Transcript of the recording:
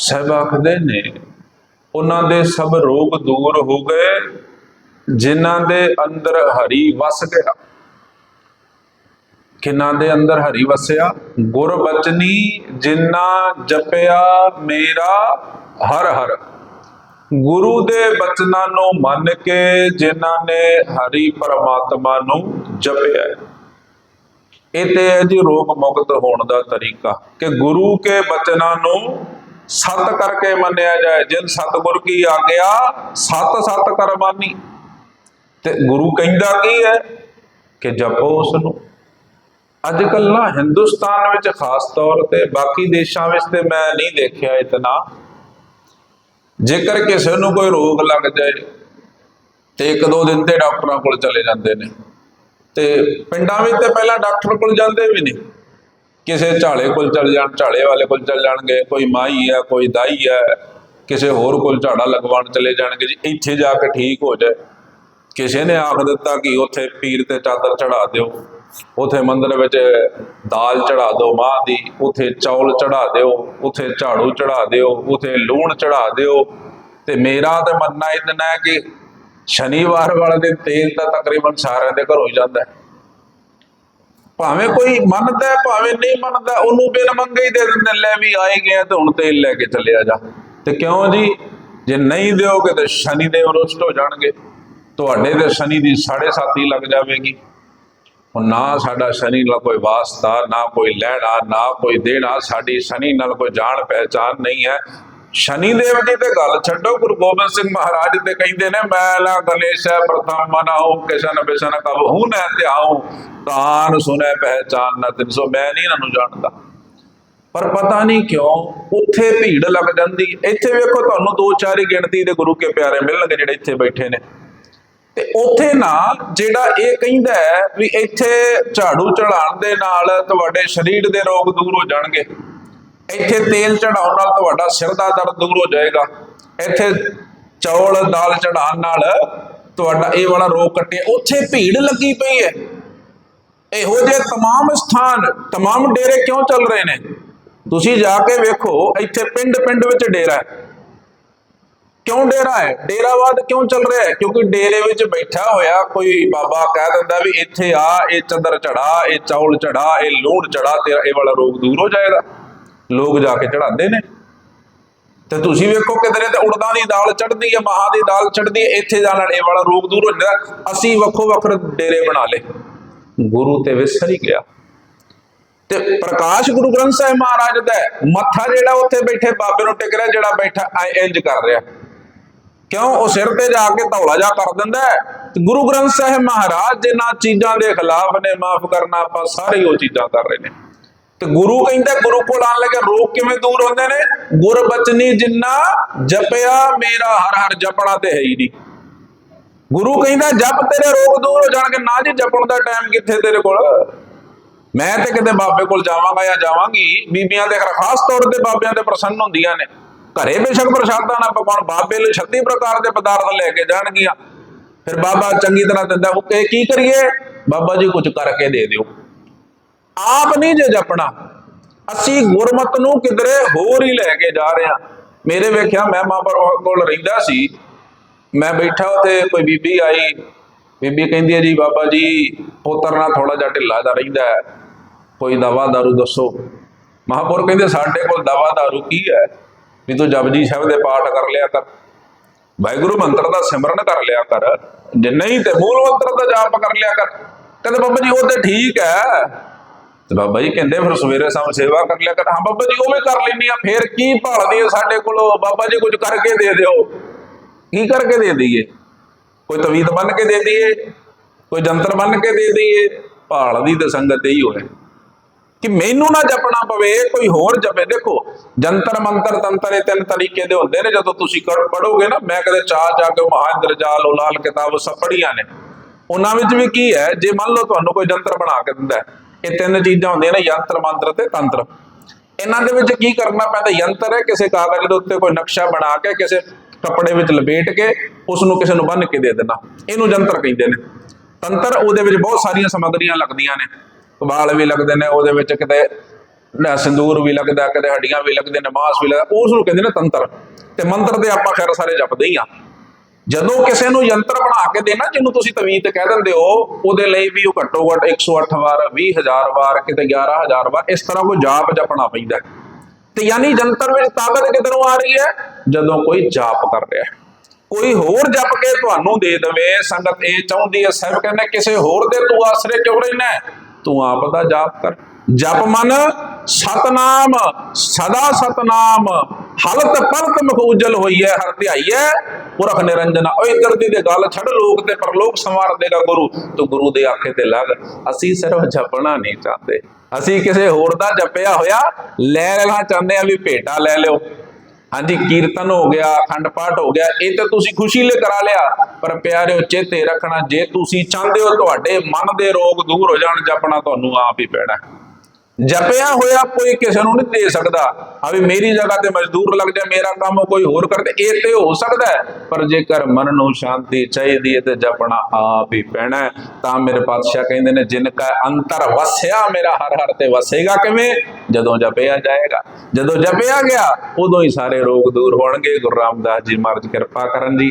ਸਾਹਿਬ ਆਖਦੇ ਨੇ, ਉਹਨਾਂ ਦੇ ਸਭ ਰੋਗ ਦੂਰ ਹੋ ਗਏ, ਜਿਨ੍ਹਾਂ ਦੇ ਅੰਦਰ ਹਰੀ ਵਸ ਗਿਆ। ਕਿਨਾਂ ਦੇ ਅੰਦਰ ਹਰੀ ਵਸਿਆ? ਗੁਰ ਬਚਨੀ ਜਿਨ੍ਹਾਂ ਜਪਿਆ ਮੇਰਾ ਹਰ ਹਰ। ਗੁਰੂ ਦੇ ਬਚਨਾਂ ਨੂੰ ਮੰਨ ਕੇ ਜਿਨ੍ਹਾਂ ਨੇ ਹਰੀ ਪਰਮਾਤਮਾ ਨੂੰ ਜਪਿਆ ਇਹ ਤੇ ਹੈ ਜੀ ਰੋਗ ਮੁਕਤ ਹੋਣ ਦਾ ਤਰੀਕਾ, ਕਿ ਗੁਰੂ ਕੇ ਬਚਨਾਂ ਨੂੰ ਸਤ ਕਰਕੇ ਮੰਨਿਆ ਜਾਏ, ਜਿਨ ਸਤਗੁਰ ਕੀ ਆਗਿਆ, ਸਤ ਸਤ ਕਰ ਤੇ ਗੁਰੂ ਕਹਿੰਦਾ ਕੀ ਹੈ? ਕਿ ਜਪੋ ਉਸ ਨੂੰ ਅੱਜ ਕੱਲ ਨਾ ਹਿੰਦੁਸਤਾਨ ਵਿੱਚ ਖਾਸ ਤੌਰ ਤੇ, ਬਾਕੀ ਦੇਸ਼ਾਂ ਵਿੱਚ ਤੇ ਮੈਂ ਨਹੀਂ ਦੇਖਿਆ ਇਤਨਾ। ਜੇਕਰ ਕਿਸੇ ਨੂੰ ਕੋਈ ਰੋਗ ਲੱਗ ਜਾਏ, ਤੇ ਇੱਕ ਦੋ ਦਿਨ ਤੇ ਡਾਕਟਰਾਂ ਕੋਲ ਚਲੇ ਜਾਂਦੇ ਨੇ। ਤੇ ਪਿੰਡਾਂ ਵਿੱਚ ਤੇ ਪਹਿਲਾਂ ਡਾਕਟਰ ਕੋਲ ਜਾਂਦੇ ਵੀ ਨਹੀਂ। ਕਿਸੇ ਝਾਲੇ ਕੋਲ ਚਲ ਜਾਣ, ਝਾਲੇ ਵਾਲੇ ਕੋਲ ਚਲ ਜਾਣਗੇ, ਕੋਈ ਮਾਈ ਹੈ, ਕੋਈ ਦਾਈ ਹੈ, ਕਿਸੇ ਹੋਰ ਕੋਲ ਝਾੜਾ ਲਗਵਾਉਣ ਚਲੇ ਜਾਣਗੇ ਜੀ, ਇੱਥੇ ਜਾ ਕੇ ਠੀਕ ਹੋ ਜਾਏ। ਕਿਸੇ ਨੇ ਆਖ ਦਿੱਤਾ ਕਿ ਉੱਥੇ ਪੀਰ ਤੇ ਚਾਦਰ ਚੜਾ ਦਿਓ, ਉੱਥੇ ਮੰਦਰ ਵਿੱਚ ਦਾਲ ਚੜਾ ਦਿਓ, ਮਾਂ ਦੀ, ਉੱਥੇ ਚੌਲ ਚੜਾ ਦਿਓ, ਉੱਥੇ ਝਾੜੂ ਚੜਾ ਦਿਓ, ਉੱਥੇ ਲੂਣ ਚੜਾ ਦਿਓ। ਤੇ ਮੇਰਾ ਤੇ ਮੰਨਣਾ ਇਤਨਾ ਹੈ ਕਿ ਸ਼ਨੀਵਾਰ ਵਾਲੇ ਦਿਨ ਤੇਲ ਤਾਂ ਤਕਰੀਬਨ ਸਾਰਿਆਂ ਦੇ ਘਰੋਂ ਹੀ ਜਾਂਦਾ ਹੈ। ਭਾਵੇਂ ਕੋਈ ਮੰਨਦਾ ਭਾਵੇਂ ਨਹੀਂ ਮੰਨਦਾ, ਉਹਨੂੰ ਬਿਨ ਮੰਗੇ ਹੀ ਦੇ ਦਿੰਦੇ, ਲੈ ਵੀ ਆਏ ਗਿਆ ਤੇ ਹੁਣ ਤੇਲ ਲੈ ਕੇ ਚੱਲਿਆ ਜਾ। ਤੇ ਕਿਉਂ ਜੀ? ਜੇ ਨਹੀਂ ਦਿਓਗੇ ਤੇ ਸ਼ਨੀ ਦੇ ਰੁਸ਼ਟ ਹੋ ਜਾਣਗੇ। ਤੁਹਾਡੇ ਤੇ ਸ਼ਨੀ ਦੀ ਸਾਢੇ ਸੱਤ ਹੀ ਲੱਗ ਜਾਵੇਗੀ। ਹੁਣ ਨਾ ਸਾਡਾ ਸ਼ਨੀ ਨਾਲ ਕੋਈ ਵਾਸਤਾ, ਨਾ ਕੋਈ ਲੈਣਾ, ਨਾ ਕੋਈ ਦੇਣਾ, ਸਾਡੀ ਸ਼ਨੀ ਨਾਲ ਕੋਈ ਜਾਣ ਪਹਿਚਾਨ ਨਹੀਂ ਹੈ। ਸ਼ਨੀ ਦੇਵ ਜੀ ਤੇ ਗੱਲ ਛੱਡੋ, ਗੁਰੂ ਗੋਬਿੰਦ ਸਿੰਘ ਮਹਾਰਾਜ ਤੇ ਕਹਿੰਦੇ ਨੇ, ਮੈਂ ਮੈਲਾ ਗਲੇਸ਼ ਪ੍ਰਥਮ ਮਨਾਉ ਕਿਸ਼ਨ ਬਿਸ਼ਨ ਕਬ ਹੂੰ ਨਾ ਧਿਆਉ ਤਾਨ ਸੁਨੈ ਪਹਿਚਾਨ ਨਾ ਤਿਨ। ਸੋ ਮੈਂ ਨਹੀਂ ਇਹਨਾਂ ਨੂੰ ਜਾਣਦਾ। ਪਰ ਪਤਾ ਨਹੀਂ ਕਿਉਂ, ਉੱਥੇ ਭੀੜ ਲੱਗ ਜਾਂਦੀ। ਇੱਥੇ ਵੇਖੋ, ਤੁਹਾਨੂੰ ਦੋ ਚਾਰ ਹੀ ਗਿਣਤੀ ਦੇ ਗੁਰੂ ਕੇ ਪਿਆਰੇ ਮਿਲਣਗੇ ਜਿਹੜੇ ਇੱਥੇ ਬੈਠੇ ਨੇ। ਤੇ ਉੱਥੇ ਨਾ ਜਿਹੜਾ ਇਹ ਕਹਿੰਦਾ ਹੈ ਵੀ ਇੱਥੇ ਝਾੜੂ ਚੜਾਉਣ ਦੇ ਨਾਲ ਤੁਹਾਡੇ ਸਰੀਰ ਦੇ ਰੋਗ ਦੂਰ ਹੋ ਜਾਣਗੇ। ਇੱਥੇ ਤੇਲ ਚੜਾਉਣ ਨਾਲ ਤੁਹਾਡਾ ਸਿਰ ਦਾ ਦਰਦ ਦੂਰ ਹੋ ਜਾਏਗਾ ਇੱਥੇ ਚੌਲ ਦਾਲ ਚੜਾਉਣ ਨਾਲ ਤੁਹਾਡਾ ਇਹ ਵਾਲਾ ਰੋਗ ਕੱਟੇ ਉੱਥੇ ਭੀੜ ਲੱਗੀ ਪਈ ਹੈ ਇਹੋ ਜਿਹੇ तमाम ਸਥਾਨ तमाम ਡੇਰੇ ਕਿਉਂ ਚੱਲ ਰਹੇ ਨੇ ਤੁਸੀਂ ਜਾ ਕੇ ਵੇਖੋ ਇੱਥੇ ਪਿੰਡ ਪਿੰਡ ਵਿੱਚ ਡੇਰਾ ਹੈ ਕਿਉਂ ਡੇਰਾ ਹੈ ਡੇਰਾਵਾਦ ਕਿਉਂ ਚੱਲ ਰਿਹਾ ਹੈ ਕਿਉਂਕਿ ਡੇਰੇ ਵਿੱਚ ਬੈਠਾ ਹੋਇਆ ਕੋਈ ਬਾਬਾ ਕਹਿ ਦਿੰਦਾ ਵੀ ਇੱਥੇ ਆ ਇਹ ਚੰਦਰ ਚੜਾ ਇਹ ਚੌਲ ਚੜਾ ਇਹ ਲੂਣ ਚੜਾ ਤੇਰਾ ਇਹ ਵਾਲਾ ਰੋਗ ਦੂਰ ਹੋ ਜਾਏਗਾ ਲੋਕ ਜਾ ਕੇ ਚੜਾਉਂਦੇ ਨੇ। ਤੇ ਤੁਸੀਂ ਵੇਖੋ ਕਿਧਰੇ ਤੇ ਉੜਦਾਂ ਦੀ ਦਾਲ ਚੜਦੀ ਹੈ ਮਹਾਂ ਦੀ ਦਾਲ ਚੜਦੀ ਹੈ ਇੱਥੇ ਜਾਣ ਨਾਲ ਇਹ ਵਾਲਾ ਰੋਗ ਦੂਰ ਹੋ ਜਾਂਦਾ। ਅਸੀਂ ਵੱਖੋ ਵੱਖਰ ਡੇਰੇ ਬਣਾ ਲਏ। ਗੁਰੂ ਤੇ ਵਿਸਰ ਹੀ ਗਿਆ। ਤੇ ਪ੍ਰਕਾਸ਼ ਗੁਰੂ ਗ੍ਰੰਥ ਸਾਹਿਬ ਮਹਾਰਾਜ ਦਾ ਮੱਥਾ ਜਿਹੜਾ ਉੱਥੇ ਬੈਠੇ, ਬਾਬੇ ਨੂੰ ਟਿਕ ਰਿਹਾ, ਜਿਹੜਾ ਬੈਠਾ, ਐ- ਇੰਜ ਕਰ ਰਿਹਾ। ਕਿਉਂ? ਉਹ ਸਿਰ ਤੇ ਜਾ ਕੇ ਧੌਲਾ ਜਾ ਕਰ ਦਿੰਦਾ ਤੇ ਗੁਰੂ ਗ੍ਰੰਥ ਸਾਹਿਬ ਮਹਾਰਾਜ ਜਿਨ੍ਹਾਂ ਚੀਜ਼ਾਂ ਦੇ ਖਿਲਾਫ ਨੇ, ਮਾਫ ਕਰਨਾ, ਆਪਾਂ ਸਾਰੇ ਹੀ ਉਹ ਚੀਜ਼ਾਂ ਕਰ ਰਹੇ ਨੇ। ਤੇ ਗੁਰੂ ਕਹਿੰਦਾ, ਗੁਰੂ ਕੋਲ ਆਣ ਲੱਗੇ, ਰੋਗ ਕਿਵੇਂ ਦੂਰ ਹੁੰਦੇ ਨੇ? ਗੁਰਬਚਨੀ ਜਿੰਨਾ ਜਪਿਆ, ਮੇਰਾ ਹਰ ਹਰ ਜਪਣਾ ਤੇ ਹੈ ਹੀ ਨਹੀਂ। ਗੁਰੂ ਕਹਿੰਦਾ, ਜਪ ਤੇਰੇ ਰੋਗ ਦੂਰ ਹੋ ਜਾਣਗੇ। ਨਾ ਜੀ, ਜਪਣ ਦਾ ਟਾਈਮ ਕਿੱਥੇ ਤੇਰੇ ਕੋਲ? ਮੈਂ ਤੇ ਕਿਤੇ ਬਾਬੇ ਕੋਲ ਜਾਵਾਂਗਾ ਜਾਂ ਜਾਵਾਂਗੀ, ਬੀਬੀਆਂ ਤੇ ਖਾਸ ਤੌਰ ਤੇ ਬਾਬਿਆਂ ਤੇ ਪ੍ਰਸੰਨ ਹੁੰਦੀਆਂ ਨੇ। ਘਰੇ ਬੇਸ਼ੱਕ ਪ੍ਰਸ਼ਾਦਾ ਨਾ ਪਕਾਉਣ, ਬਾਬੇ ਲਈ 36 ਪ੍ਰਕਾਰ ਦੇ ਪਦਾਰਥ ਲੈ ਕੇ ਜਾਣਗੀਆਂ। ਫਿਰ ਬਾਬਾ ਚੰਗੀ ਤਰ੍ਹਾਂ ਦਿੰਦਾ ਉਹ ਕੀ ਕਰੀਏ? ਬਾਬਾ ਜੀ, ਕੁਝ ਕਰਕੇ ਦੇ ਦਿਓ। ਆਪ ਨਹੀਂ ਜੇ ਜਪਣਾ। ਅਸੀਂ ਗੁਰਮਤ ਨੂੰ ਕਿਧਰੇ ਹੋਰ ਹੀ ਲੈ ਕੇ ਜਾ ਰਹੇ ਹਾਂ। ਮੇਰੇ ਵੇਖਿਆ ਮੈਂ ਮਾਪਰ ਕੋਲ ਰਹਿੰਦਾ ਸੀ। ਮੈਂ ਬੈਠਾ ਉੱਥੇ, ਕੋਈ ਬੀਬੀ ਆਈ। ਬੀਬੀ ਕਹਿੰਦੀ ਹੈ ਜੀ, ਬਾਬਾ ਜੀ, ਪੁੱਤਰ ਨਾਲ ਥੋੜਾ ਜਿਹਾ ਢਿੱਲਾ ਦਾ ਰਹਿੰਦਾ ਹੈ। ਕੋਈ ਦਵਾ ਦਾਰੂ ਦੱਸੋ। ਮਹਾਪੁਰ ਕਹਿੰਦੇ, ਸਾਡੇ ਕੋਲ ਦਵਾ ਦਾਰੂ ਕੀ ਹੈ? ਵੀ ਤੂੰ ਜਪਜੀ ਸਾਹਿਬ ਦੇ ਪਾਠ ਕਰ ਲਿਆ ਕਰ। ਵਾਹਿਗੁਰੂ ਮੰਤਰ ਦਾ ਸਿਮਰਨ ਕਰ ਲਿਆ ਕਰ। ਜੇ ਨਹੀਂ ਤੇ ਮੂਲ ਮੰਤਰ ਦਾ ਜਾਪ ਕਰ ਲਿਆ ਕਰ। ਕਹਿੰਦੇ, ਬਾਬਾ ਜੀ, ਉਹ ਤੇ ਠੀਕ ਹੈ। ਤੇ ਬਾਬਾ ਜੀ ਕਹਿੰਦੇ ਫਿਰ ਸਵੇਰੇ ਸ਼ਾਮ ਸੇਵਾ ਕਰ ਲਿਆ ਕਰ। ਹਾਂ ਬਾਬਾ ਜੀ ਉਹ ਵੀ ਕਰ ਲੈਣੀ ਆ ਫੇਰ ਕੀ ਭਾਲਦੀ ਹੈ ਸਾਡੇ ਕੋਲੋਂ? ਬਾਬਾ ਜੀ ਕੁਝ ਕਰਕੇ ਦੇ ਦਿਓ। ਕੀ ਕਰਕੇ ਦੇ ਦਈਏ? ਕੋਈ ਤਵੀਤ ਬੰਨ ਕੇ ਦੇ ਦਈਏ? ਕੋਈ ਜੰਤਰ ਬੰਨ ਕੇ ਦੇ ਦਈਏ? ਭਾਲਦੀ ਤੇ ਸੰਗਤ ਇਹੀ ਹੋਏ। ਕਿ ਮੈਨੂੰ ਨਾ ਜਪਣਾ ਪਵੇ ਕੋਈ ਹੋਰ ਜਪੇ। ਦੇਖੋ ਜੰਤਰ ਮੰਤਰ ਤੰਤਰ ਇਹ ਤਿੰਨ ਤਰੀਕੇ ਦੇ ਹੁੰਦੇ ਨੇ। ਜਦੋਂ ਤੁਸੀਂ ਪੜੋਗੇ ਨਾ ਮੈਂ ਕਦੇ ਚਾਹ ਜਾ ਕੇ ਮਹਾਂਦਰ ਜਾਲ ਉਲਾਲ ਕਿਤਾਬ ਸਭ ਪੜੀਆਂ ਨੇ। ਉਹਨਾਂ ਵਿੱਚ ਵੀ ਕੀ ਹੈ ਜੇ ਮੰਨ ਲਓ ਤੁਹਾਨੂੰ ਕੋਈ ਜੰਤਰ ਬਣਾ ਕੇ ਦਿੰਦਾ ਹੈ, ਇਹ ਤਿੰਨ ਚੀਜ਼ਾਂ ਹੁੰਦੀਆਂ ਨੇ, ਯੰਤਰ, ਮੰਤਰ ਤੇ ਤੰਤਰ। ਇਹਨਾਂ ਦੇ ਵਿੱਚ ਕੀ ਕਰਨਾ ਪੈਂਦਾ? ਯੰਤਰ ਹੈ, ਕਿਸੇ ਕਾਗਜ਼ ਦੇ ਉੱਤੇ ਕੋਈ ਨਕਸ਼ਾ ਬਣਾ ਕੇ, ਕਿਸੇ ਕੱਪੜੇ ਵਿੱਚ ਲਪੇਟ ਕੇ ਉਸ ਨੂੰ ਕਿਸੇ ਨੂੰ ਬੰਨ ਕੇ ਦੇ ਦੇਣਾ। ਇਹਨੂੰ ਯੰਤਰ ਕਹਿੰਦੇ ਨੇ। ਤੰਤਰ ਉਹਦੇ ਵਿੱਚ ਬਹੁਤ ਸਾਰੀਆਂ ਸਮੱਗਰੀਆਂ ਲੱਗਦੀਆਂ ਨੇ। ਕਬਾਲ ਵੀ ਲੱਗਦੇ ਨੇ, ਉਹਦੇ ਵਿੱਚ ਕਿਤੇ ਨਾ ਸਿੰਦੂਰ ਵੀ ਲੱਗਦਾ ਕਦੇ ਹੱਡੀਆਂ ਵੀ ਲੱਗਦੇ ਨੇ, ਮਾਸ ਵੀ ਲੱਗਦਾ ਉਸ ਨੂੰ ਕਹਿੰਦੇ ਨੇ ਤੰਤਰ। ਤੇ ਮੰਤਰ ਤੇ ਆਪਾਂ ਖੈਰ ਸਾਰੇ ਜਪਦੇ ਹੀ ਆ। ਜਦੋਂ ਕਿਸੇ ਨੂੰ ਯੰਤਰ ਬਣਾ ਕੇ ਦੇਣਾ, ਜਿਹਨੂੰ ਤੁਸੀਂ ਤਵੀਤ ਕਹਿ ਦਿੰਦੇ ਹੋ, ਉਹਦੇ ਲਈ ਵੀ ਉਹ ਘੱਟੋ ਘੱਟ 108 ਵਾਰ 20000 ਵਾਰ, ਕਿਤੇ 11000 ਵਾਰ, ਇਸ ਤਰ੍ਹਾਂ ਕੋਈ ਜਾਪ ਜਪਣਾ ਪੈਂਦਾ ਤੇ ਯਾਨੀ ਯੰਤਰ ਵਿੱਚ ਤਾਕਤ ਕਿਧਰੋਂ ਆ ਰਹੀ ਹੈ? ਜਦੋਂ ਕੋਈ ਜਾਪ ਕਰ ਰਿਹਾ ਹੈ। ਕੋਈ ਹੋਰ ਜਪ ਕੇ ਤੁਹਾਨੂੰ ਦੇ ਦੇਵੇ, ਸੰਗਤ ਇਹ ਚਾਹੁੰਦੀ ਹੈ, ਸਾਹਿਬ ਕਹਿੰਦੇ, ਕਿਸੇ ਹੋਰ ਦੇ ਤੂੰ ਆਸਰੇ ਕਿਉਂ ਰਹਿਣਾ ਤੂੰ ਆਪ ਦਾ ਜਾਪ ਕਰ। ਜਪ ਮਨ ਸਤਨਾਮ, ਸਦਾ ਸਤਨਾਮ। ਹਲਤ ਪਲਤ ਮੁਖ ਉਜਲ ਹੋਈ ਹੈ, ਹਰ ਧਿਆਈ ਹੈ। ਪੁਰਖ ਨਿਰੰਜਨ ਓ ਇਧਰ ਦੀ ਗੱਲ ਛੱਡ ਲੋਕ ਤੇ ਪਰਲੋਕ ਸੰਵਾਰ ਦੇਗਾ ਗੁਰੂ। ਤੂੰ ਗੁਰੂ ਦੇ ਆਖੇ ਤੇ ਲੱਗ। ਅਸੀਂ ਸਿਰਫ ਜਪਣਾ ਨਹੀਂ ਚਾਹਦੇ। ਅਸੀਂ ਕਿਸੇ ਹੋਰ ਦਾ ਜਪਿਆ ਹੋਇਆ, ਲੈ ਲੈਣਾ ਚਾਹੁੰਦੇ ਆ ਵੀ ਭੇਟਾ ਲੈ ਲਿਓ। ਹਾਂਜੀ, ਕੀਰਤਨ ਹੋ ਗਿਆ, ਅਖੰਡ ਪਾਠ ਹੋ ਗਿਆ, ਇਹ ਤਾਂ ਤੁਸੀਂ ਖੁਸ਼ੀ ਲਈ ਕਰਾ ਲਿਆ। ਪਰ ਪਿਆਰਿਓ, ਚੇਤੇ ਰੱਖਣਾ, ਜੇ ਤੁਸੀਂ ਚਾਹੁੰਦੇ ਹੋ ਤੁਹਾਡੇ ਮਨ ਦੇ ਰੋਗ ਦੂਰ ਹੋ ਜਾਣ, ਜਪਣਾ ਤੁਹਾਨੂੰ ਆਪ ਹੀ ਪੈਣਾ। ਜਪਿਆ ਹੋਇਆ ਕੋਈ ਕਿਸੇ ਨੂੰ ਨਹੀਂ ਦੇ ਸਕਦਾ। ਆ ਵੀ ਮੇਰੀ ਜਗ੍ਹਾ ਤੇ ਮਜ਼ਦੂਰ ਲੱਗ ਜਾ ਮੇਰਾ ਕੰਮ ਕੋਈ ਹੋਰ ਕਰਦੇ, ਇਹ ਤੇ ਹੋ ਸਕਦਾ ਪਰ ਜੇਕਰ ਮਨ ਨੂੰ ਸ਼ਾਂਤੀ ਚਾਹੀਦੀ ਹੈ ਤੇ ਜਪਣਾ ਆਪ ਹੀ ਪੈਣਾ ਤਾਂ ਮੇਰੇ ਪਾਤਸ਼ਾਹ ਕਹਿੰਦੇ ਨੇ, ਜਿਨ ਕਾ ਅੰਤਰ ਵਸਿਆ, ਮੇਰਾ ਹਰ ਹਰ ਤੇ ਵਸੇਗਾ ਕਿਵੇਂ? ਜਦੋਂ ਜਪਿਆ ਜਾਏਗਾ। ਜਦੋਂ ਜਪਿਆ ਗਿਆ, ਉਦੋਂ ਹੀ ਸਾਰੇ ਰੋਗ ਦੂਰ ਹੋਣਗੇ। ਗੁਰੂ ਰਾਮਦਾਸ ਜੀ ਮਹਾਰਾਜ ਕਿਰਪਾ ਕਰਨ ਜੀ